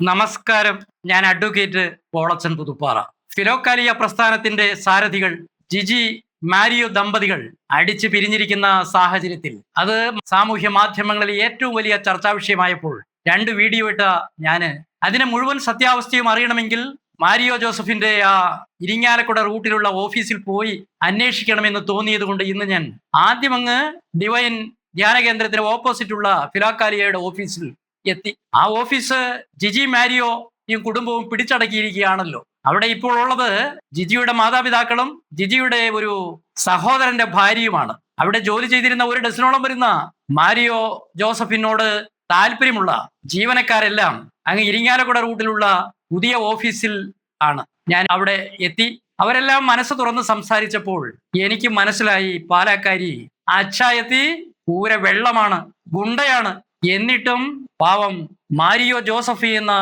നമസ്കാരം. ഞാൻ advocate Polachan Puthuppara. Philokalia പ്രസ്ഥാനത്തിന്റെ സാരഥികൾ ജിജി മാരിയോ ദമ്പതികൾ അടിച്ചു പിരിഞ്ഞിരിക്കുന്ന സാഹചര്യത്തിൽ അത് സാമൂഹ്യ മാധ്യമങ്ങളിൽ ഏറ്റവും വലിയ ചർച്ചാ വിഷയമായപ്പോൾ രണ്ട് വീഡിയോ ഇട്ട ഞാൻ. അതിനെ മുഴുവൻ സത്യാവസ്ഥയും അറിയണമെങ്കിൽ മാരിയോ ജോസഫിന്റെ ആ ഇരിങ്ങാലക്കുട റൂട്ടിലുള്ള ഓഫീസിൽ പോയി അന്വേഷിക്കണമെന്ന് തോന്നിയത് കൊണ്ട് ഇന്ന് ഞാൻ ആദ്യം അങ്ങ് ഡിവൈൻ ധ്യാന കേന്ദ്രത്തിന് ഓപ്പോസിറ്റുള്ള ഫിലാക്കാലിയയുടെ ഓഫീസിൽ എത്തി. ആ ഓഫീസ് ജിജി മാരിയോയും കുടുംബവും പിടിച്ചടക്കിയിരിക്കുകയാണല്ലോ. അവിടെ ഇപ്പോൾ ഉള്ളത് ജിജിയുടെ മാതാപിതാക്കളും ജിജിയുടെ ഒരു സഹോദരന്റെ ഭാര്യയുമാണ്. അവിടെ ജോലി ചെയ്തിരുന്ന ഒരു ഡസനോളം വരുന്ന മാരിയോ ജോസഫിനോട് താല്പര്യമുള്ള ജീവനക്കാരെല്ലാം അങ്ങ് ഇരിങ്ങാലക്കുട റൂട്ടിലുള്ള പുതിയ ഓഫീസിൽ ആണ്. ഞാൻ അവിടെ എത്തി. അവരെല്ലാം മനസ്സ് തുറന്ന് സംസാരിച്ചപ്പോൾ എനിക്ക് മനസ്സിലായി പാലാക്കാരി അച്ചായത്തി പൂര വെള്ളമാണ് ഗുണ്ടയാണ്. എന്നിട്ടും പാവം മാരിയോ ജോസഫ് എന്ന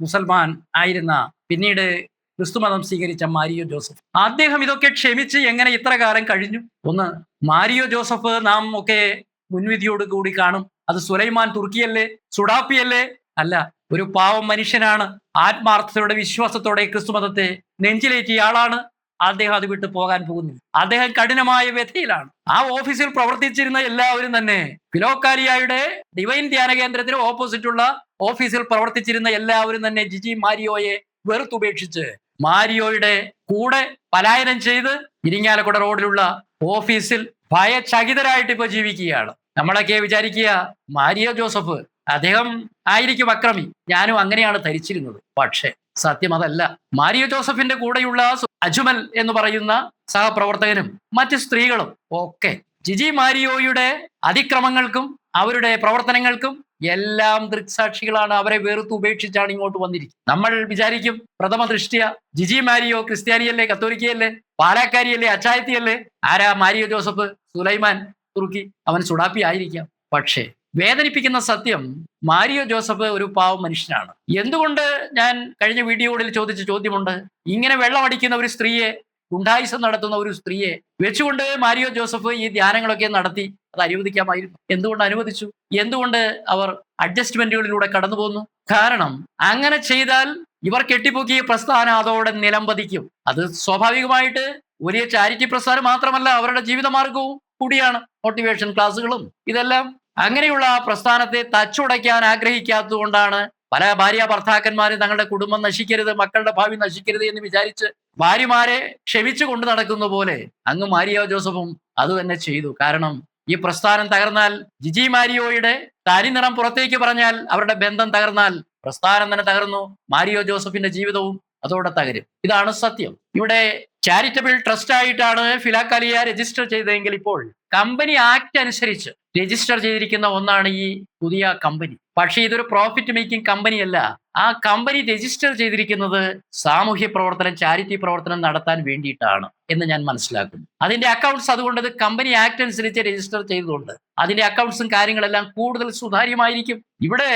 മുസൽമാൻ ആയിരുന്ന പിന്നീട് ക്രിസ്തുമതം സ്വീകരിച്ച മാരിയോ ജോസഫ്. അദ്ദേഹം ഇതൊക്കെ ക്ഷമിച്ച് എങ്ങനെ ഇത്ര കാലം കഴിഞ്ഞു? ഒന്ന് മാരിയോ ജോസഫ് നാം ഒക്കെ മുൻവിധിയോട് കൂടി കാണും. അത് സുലൈമാൻ തുർക്കിയല്ലേ? സുഡാപ്പിയല്ലേ? അല്ല ഒരു പാവം മനുഷ്യനാണ്. ആത്മാർത്ഥതയുടെ വിശ്വാസത്തോടെ ക്രിസ്തുമതത്തെ നെഞ്ചിലേറ്റിയ ആളാണ്. അദ്ദേഹം അത് വിട്ടു പോകാൻ പോകുന്നില്ല അദ്ദേഹം കഠിനമായ വ്യഥയിലാണ്. ആ ഓഫീസിൽ പ്രവർത്തിച്ചിരുന്ന എല്ലാവരും തന്നെ ഫിലോക്കാരിയായുടെ ഡിവൈൻ ധ്യാന കേന്ദ്രത്തിന് ഓപ്പോസിറ്റുള്ള ഓഫീസിൽ പ്രവർത്തിച്ചിരുന്ന എല്ലാവരും തന്നെ ജിജി മാരിയോയെ വെറുത്തുപേക്ഷിച്ച് മാരിയോയുടെ കൂടെ പലായനം ചെയ്ത് ഇരിങ്ങാലക്കുട റോഡിലുള്ള ഓഫീസിൽ ഭയചകിതരായിട്ട് ഇപ്പൊ ജീവിക്കുകയാണ്. നമ്മളൊക്കെ വിചാരിക്കുക മാരിയോ ജോസഫ് അദ്ദേഹം ആയിരിക്കും അക്രമി. ഞാനും അങ്ങനെയാണ് ധരിച്ചിരുന്നത്. പക്ഷേ സത്യം അതല്ല. മാരിയോ ജോസഫിന്റെ കൂടെയുള്ള അജ്മൽ എന്ന് പറയുന്ന സഹപ്രവർത്തകനും മറ്റ് സ്ത്രീകളും ഒക്കെ ജിജി മാരിയോയുടെ അതിക്രമങ്ങൾക്കും അവരുടെ പ്രവർത്തനങ്ങൾക്കും എല്ലാം ദൃക്സാക്ഷികളാണ്. അവരെ വെറുത്ത് ഉപേക്ഷിച്ചാണ് ഇങ്ങോട്ട് വന്നിരിക്കുന്നത്. നമ്മൾ വിചാരിക്കും പ്രഥമ ദൃഷ്ടിയ ജിജി മാരിയോ ക്രിസ്ത്യാനിയല്ലേ കത്തോലിക്കയല്ലേ പാലാക്കാരിയല്ലേ അച്ചായത്തിയല്ലേ? ആരാ മാരിയോ ജോസഫ് സുലൈമാൻ തുർക്കി? അവൻ സുഡാപ്പി ആയിരിക്കാം. പക്ഷേ വേദനിപ്പിക്കുന്ന സത്യം മാരിയോ ജോസഫ് ഒരു പാവ മനുഷ്യനാണ്. എന്തുകൊണ്ട് ഞാൻ കഴിഞ്ഞ വീഡിയോകളിൽ ചോദിച്ച ചോദ്യമുണ്ട്? ഇങ്ങനെ വെള്ളമടിക്കുന്ന ഒരു സ്ത്രീയെ ഗുണ്ടായുസം നടത്തുന്ന ഒരു സ്ത്രീയെ വെച്ചുകൊണ്ട് മാരിയോ ജോസഫ് ഈ ധ്യാനങ്ങളൊക്കെ നടത്തി അത് അനുവദിക്കാമായിരുന്നു. എന്തുകൊണ്ട് അനുവദിച്ചു? എന്തുകൊണ്ട് അവർ അഡ്ജസ്റ്റ്മെന്റുകളിലൂടെ കടന്നു പോകുന്നു കാരണം അങ്ങനെ ചെയ്താൽ ഇവർ കെട്ടിപ്പൊക്കിയ പ്രസ്ഥാനം അതോടെ നിലംപതിക്കും. അത് സ്വാഭാവികമായിട്ട് വലിയ ചാരിറ്റി പ്രസ്ഥാനം മാത്രമല്ല അവരുടെ ജീവിതമാർഗവും കൂടിയാണ്. മോട്ടിവേഷൻ ക്ലാസ്സുകളും ഇതെല്ലാം അങ്ങനെയുള്ള പ്രസ്ഥാനത്തെ തച്ചുടയ്ക്കാൻ ആഗ്രഹിക്കാത്തതുകൊണ്ടാണ് പല ഭാര്യ ഭർത്താക്കന്മാരും തങ്ങളുടെ കുടുംബം നശിക്കരുത് മക്കളുടെ ഭാവി നശിക്കരുത് എന്ന് വിചാരിച്ച് ഭാര്യമാരെ ക്ഷമിച്ചു കൊണ്ടു നടക്കുന്ന പോലെ അങ്ങ് മാരിയോ ജോസഫും അത് തന്നെ ചെയ്തു. കാരണം ഈ പ്രസ്ഥാനം തകർന്നാൽ ജിജി മാരിയോയുടെ തനിനിറം പുറത്തേക്ക് പറഞ്ഞാൽ അവരുടെ ബന്ധം തകർന്നാൽ പ്രസ്ഥാനം തന്നെ തകർന്നു. മാരിയോ ജോസഫിന്റെ ജീവിതവും അതോടെ തകരും. ഇതാണ് സത്യം. ഇവിടെ ചാരിറ്റബിൾ ട്രസ്റ്റ് ആയിട്ടാണ് ഫിലാക്കാലിയ രജിസ്റ്റർ ചെയ്തതെങ്കിൽ ഇപ്പോൾ കമ്പനി ആക്ട് അനുസരിച്ച് രജിസ്റ്റർ ചെയ്തിരിക്കുന്ന ഒന്നാണ് ഈ പുതിയ കമ്പനി പക്ഷേ ഇതൊരു പ്രോഫിറ്റ് മേക്കിംഗ് കമ്പനിയല്ല ആ കമ്പനി രജിസ്റ്റർ ചെയ്തിരിക്കുന്നത് സാമൂഹ്യ പ്രവർത്തനം ചാരിറ്റി പ്രവർത്തനം നടത്താൻ വേണ്ടിയിട്ടാണ് എന്ന് ഞാൻ മനസ്സിലാക്കുന്നു. അതിന്റെ അക്കൗണ്ട്സ് അതുകൊണ്ട് കമ്പനി ആക്ട് അനുസരിച്ച് രജിസ്റ്റർ ചെയ്തതുകൊണ്ട് അതിന്റെ അക്കൗണ്ട്സും കാര്യങ്ങളെല്ലാം കൂടുതൽ സുതാര്യമായിരിക്കും. ഇവിടെ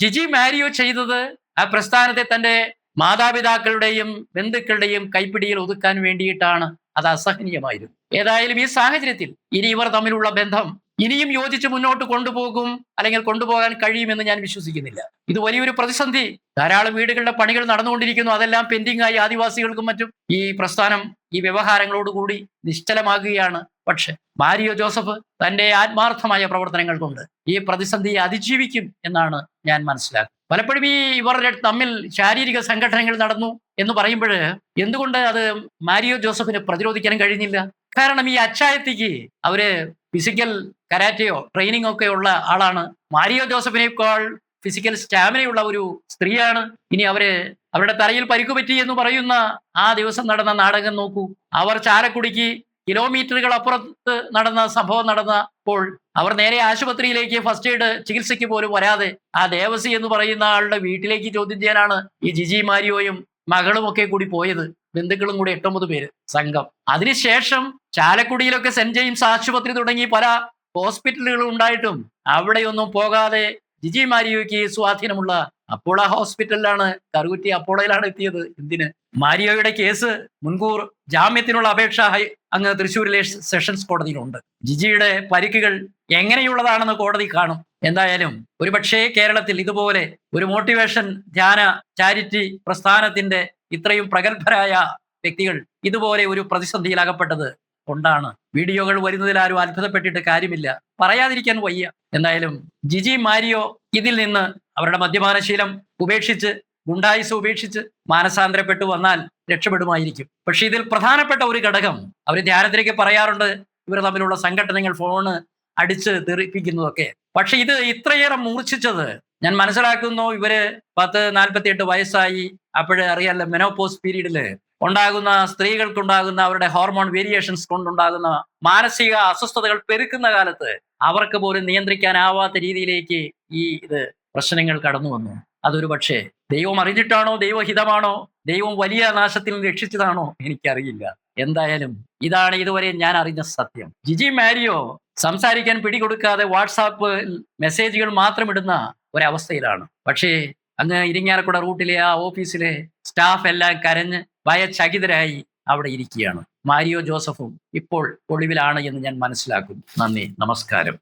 ജിജി മാരിയോ ചെയ്തത് ആ പ്രസ്ഥാനത്തെ തന്റെ മാതാപിതാക്കളുടെയും ബന്ധുക്കളുടെയും കൈപ്പിടിയിൽ ഒതുക്കാൻ വേണ്ടിയിട്ടാണ് അത് അസഹനീയമായിരുന്നു ഏതായാലും ഈ സാഹചര്യത്തിൽ ഇനി ഇവർ തമ്മിലുള്ള ബന്ധം ഇനിയും യോജിച്ച് മുന്നോട്ട് കൊണ്ടുപോകും അല്ലെങ്കിൽ കൊണ്ടുപോകാൻ കഴിയുമെന്ന് ഞാൻ വിശ്വസിക്കുന്നില്ല. ഇത് വലിയൊരു പ്രതിസന്ധി. ധാരാളം വീടുകളുടെ പണികൾ നടന്നുകൊണ്ടിരിക്കുന്നു. അതെല്ലാം പെൻഡിംഗ് ആയി ആദിവാസികൾക്കും മറ്റും ഈ പ്രസ്ഥാനം ഈ വ്യവഹാരങ്ങളോടുകൂടി നിശ്ചലമാകുകയാണ്. പക്ഷെ മാരിയോ ജോസഫ് തന്റെ ആത്മാർത്ഥമായ പ്രവർത്തനങ്ങൾ കൊണ്ട് ഈ പ്രതിസന്ധിയെ അതിജീവിക്കും എന്നാണ് ഞാൻ മനസ്സിലാക്കുന്നത്. പലപ്പോഴും ഈ ഇവർ തമ്മിൽ ശാരീരിക സംഘടനകൾ നടന്നു എന്ന് പറയുമ്പോൾ എന്തുകൊണ്ട് അത് മാരിയോ ജോസഫിന് പ്രതിരോധിക്കാൻ കഴിഞ്ഞില്ല? കാരണം ഈ അച്ചായത്തിക്ക് അവർ ഫിസിക്കൽ കരാറ്റയോ ട്രെയിനിങ് ഒക്കെ ഉള്ള ആളാണ്. മാരിയോ ജോസഫിനേക്കാൾ ഫിസിക്കൽ സ്റ്റാമിനയുള്ള ഒരു സ്ത്രീയാണ്. ഇനി അവർ അവരുടെ തലയിൽ പരിക്കു പറ്റി എന്ന് പറയുന്ന ആ ദിവസം നടന്ന നാടകം നോക്കൂ. അവർ ചാലക്കുടിക്ക് കിലോമീറ്ററുകൾ അപ്പുറത്ത് നടന്ന സംഭവം നടന്നപ്പോൾ അവർ നേരെ ആശുപത്രിയിലേക്ക് ഫസ്റ്റ് എയ്ഡ് ചികിത്സയ്ക്ക് പോലും വരാതെ ആ ദേവസി എന്ന് പറയുന്ന ആളുടെ വീട്ടിലേക്ക് ചോദ്യം ചെയ്യാനാണ് ഈ ജിജി മാരിയോയും മകളും ഒക്കെ കൂടി പോയത്. ബന്ധുക്കളും കൂടി എട്ടൊമ്പത് പേര് സംഘം. അതിനുശേഷം ചാലക്കുടിയിലൊക്കെ സെന്റ് ജെയിംസ് ആശുപത്രി തുടങ്ങി പല ഹോസ്പിറ്റലുകളും ഉണ്ടായിട്ടും അവിടെയൊന്നും പോകാതെ ജിജി മാരിയോയ്ക്ക് സ്വാധീനമുള്ള അപ്പോള ഹോസ്പിറ്റലിലാണ് കറുകുറ്റി അപ്പോളയിലാണ് എത്തിയത്. എന്തിന്? മാരിയോയുടെ കേസ് മുൻകൂർ ജാമ്യത്തിനുള്ള അപേക്ഷ അങ്ങ് തൃശ്ശൂരിലെ സെഷൻസ് കോടതിയിലുണ്ട്. ജിജിയുടെ പരിക്കുകൾ എങ്ങനെയുള്ളതാണെന്ന് കോടതി കാണും. എന്തായാലും ഒരുപക്ഷേ കേരളത്തിൽ ഇതുപോലെ ഒരു മോട്ടിവേഷൻ ധ്യാന ചാരിറ്റി പ്രസ്ഥാനത്തിന്റെ ഇത്രയും പ്രഗത്ഭരായ വ്യക്തികൾ ഇതുപോലെ ഒരു പ്രതിസന്ധിയിൽ അകപ്പെട്ടത് കൊണ്ടാണ്. വീഡിയോകൾ വരുന്നതിൽ ആരും അത്ഭുതപ്പെട്ടിട്ട് കാര്യമില്ല. പറയാതിരിക്കാൻ വയ്യ. എന്തായാലും ജിജി മാരിയോ ഇതിൽ നിന്ന് അവരുടെ മദ്യപാനശീലം ഉപേക്ഷിച്ച് ഗുണ്ടായുസ് ഉപേക്ഷിച്ച് മാനസാന്തരപ്പെട്ടു വന്നാൽ രക്ഷപ്പെടുമായിരിക്കും. പക്ഷെ ഇതിൽ പ്രധാനപ്പെട്ട ഒരു ഘടകം അവർ ധ്യാനത്തിലേക്ക് പറയാറുണ്ട് ഇവർ തമ്മിലുള്ള സംഘടനകൾ ഫോണ് അടിച്ച് തെറിപ്പിക്കുന്നതൊക്കെ. പക്ഷെ ഇത് ഇത്രയേറെ മൂർച്ഛിച്ചത് ഞാൻ മനസ്സിലാക്കുന്നു ഇവർ പത്ത് നാൽപ്പത്തിയെട്ട് വയസ്സായി. അപ്പോഴേ അറിയാലോ മെനോപോസ് പീരീഡിൽ ഉണ്ടാകുന്ന സ്ത്രീകൾക്കുണ്ടാകുന്ന അവരുടെ ഹോർമോൺ വേരിയേഷൻസ് കൊണ്ടുണ്ടാകുന്ന മാനസിക അസ്വസ്ഥതകൾ പെരുക്കുന്ന കാലത്ത് അവർക്ക് പോലും നിയന്ത്രിക്കാനാവാത്ത രീതിയിലേക്ക് ഈ ഇത് പ്രശ്നങ്ങൾ കടന്നു വന്നു. അതൊരു പക്ഷേ ദൈവം അറിഞ്ഞിട്ടാണോ ദൈവഹിതമാണോ ദൈവം വലിയ നാശത്തിൽ രക്ഷിച്ചതാണോ എനിക്കറിയില്ല. എന്തായാലും ഇതാണ് ഇതുവരെ ഞാൻ അറിഞ്ഞ സത്യം. ജിജി മാരിയോ സംസാരിക്കാൻ പിടികൊടുക്കാതെ വാട്സാപ്പ് മെസ്സേജുകൾ മാത്രം ഇടുന്ന ഒരവസ്ഥയിലാണ്. പക്ഷേ അങ്ങ് ഇരിങ്ങാലക്കുട റൂട്ടിലെ ആ ഓഫീസിലെ സ്റ്റാഫ് എല്ലാം കരഞ്ഞ് ഭയചകിതരായി അവിടെ ഇരിക്കുകയാണ്. മാരിയോ ജോസഫും ഇപ്പോൾ ഒളിവിലാണ് എന്ന് ഞാൻ മനസ്സിലാക്കും. നന്ദി നമസ്കാരം.